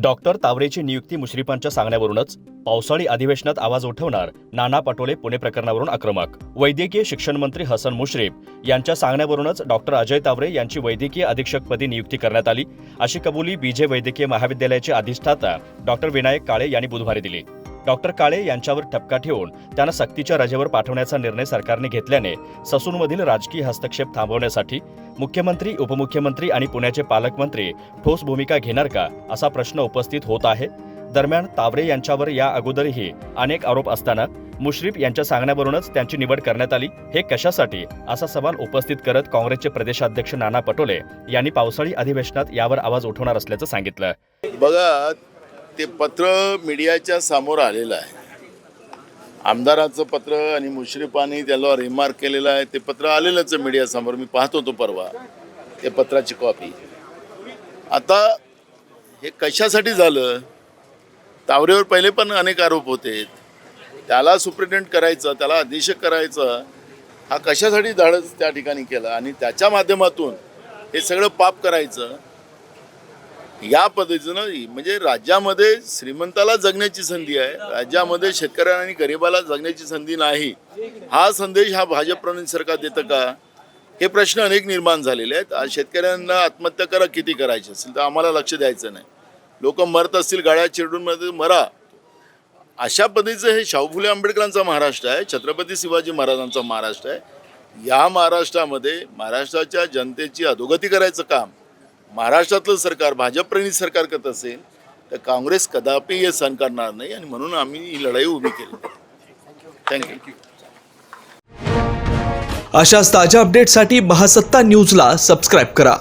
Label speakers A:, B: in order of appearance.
A: Doctor तावरेची नियुक्ती मुश्रीफांच्या सांगण्यावरूनच पावसाळी अधिवेशनात आवाज उठवणार नाना पटोले पुणे प्रकरणावरून आक्रमक. वैद्यकीय शिक्षण मंत्री हसन मुश्रीफ यांच्या सांगण्यावरूनच डॉक्टर अजय तावरे यांची वैद्यकीय अधीक्षकपदी नियुक्ती करण्यात आली. अशी कबुली बीजे वैद्यकीय महाविद्यालयाचे अधिष्ठाता डॉक्टर विनायक काळे यांनी बुधवारी दिली. डॉक्टर काळे यांच्यावर ठपका ठेवून त्यांना सक्तीच्या रजेवर पाठवण्याचा निर्णय सरकारने घेतल्याने ससूनमधील राजकीय हस्तक्षेप थांबवण्यासाठी मुख्यमंत्री उपमुख्यमंत्री आणि पुण्याचे पालकमंत्री ठोस भूमिका घेणार का असा प्रश्न उपस्थित होत आहे. दरम्यान तावरे यांच्यावर या अगोदरही अनेक आरोप असताना मुश्रीफ यांच्या सांगण्यावरूनच त्यांची निवड करण्यात आली. हे कशासाठी? असा सवाल उपस्थित करत काँग्रेसचे प्रदेशाध्यक्ष नाना पटोले यांनी पावसाळी अधिवेशनात यावर आवाज उठवणार असल्याचं सांगितलं.
B: बघा ते पत्र मीडियाच्या समोर आलेलं आहे. आमदाराचं पत्र आणि मुश्रीफांनी त्याला रिमार्क केलेलं आहे. ते पत्र आलेलंच आहे मीडियासमोर मी पाहत होतो परवा. ते पत्राची कॉपी आता हे कशासाठी झालं? तावरेवर पहिले पण अनेक आरोप होते. त्याला सुप्रिटेंडेंट करायचं त्याला अधीक्षक करायचं हा कशासाठी धाडस त्या ठिकाणी केला? आणि त्याच्या माध्यमातून हे सगळं पाप करायचं. या पद्धतीनं म्हणजे राज्यामध्ये श्रीमंताला जगण्याची संधी आहे. राज्यामध्ये शेतकऱ्यांना आणि गरिबाला जगण्याची संधी नाही. हा संदेश हा भाजप प्रणित सरकार देतं का? हे प्रश्न अनेक निर्माण झालेले आहेत. आज शेतकऱ्यांना आत्महत्या करा किती करायची असेल तर आम्हाला लक्ष द्यायचं नाही. लोक मरत असतील गाड्या चिरडून मध्ये मरा. अशा पद्धतीचं हे शाहू फुले आंबेडकरांचा महाराष्ट्र आहे छत्रपती शिवाजी महाराजांचा महाराष्ट्र आहे. या महाराष्ट्रामध्ये महाराष्ट्राच्या जनतेची अधोगती करायचं काम महाराष्ट्रातलं सरकार भाजपप्रणित सरकार करत असेल तर काँग्रेस कदापि हे सहन करणार नाही आणि म्हणून आम्ही ही लढाई उभी केली. थँक्यू
C: अशाच ताज्या अपडेटसाठी महासत्ता न्यूजला सबस्क्राईब करा.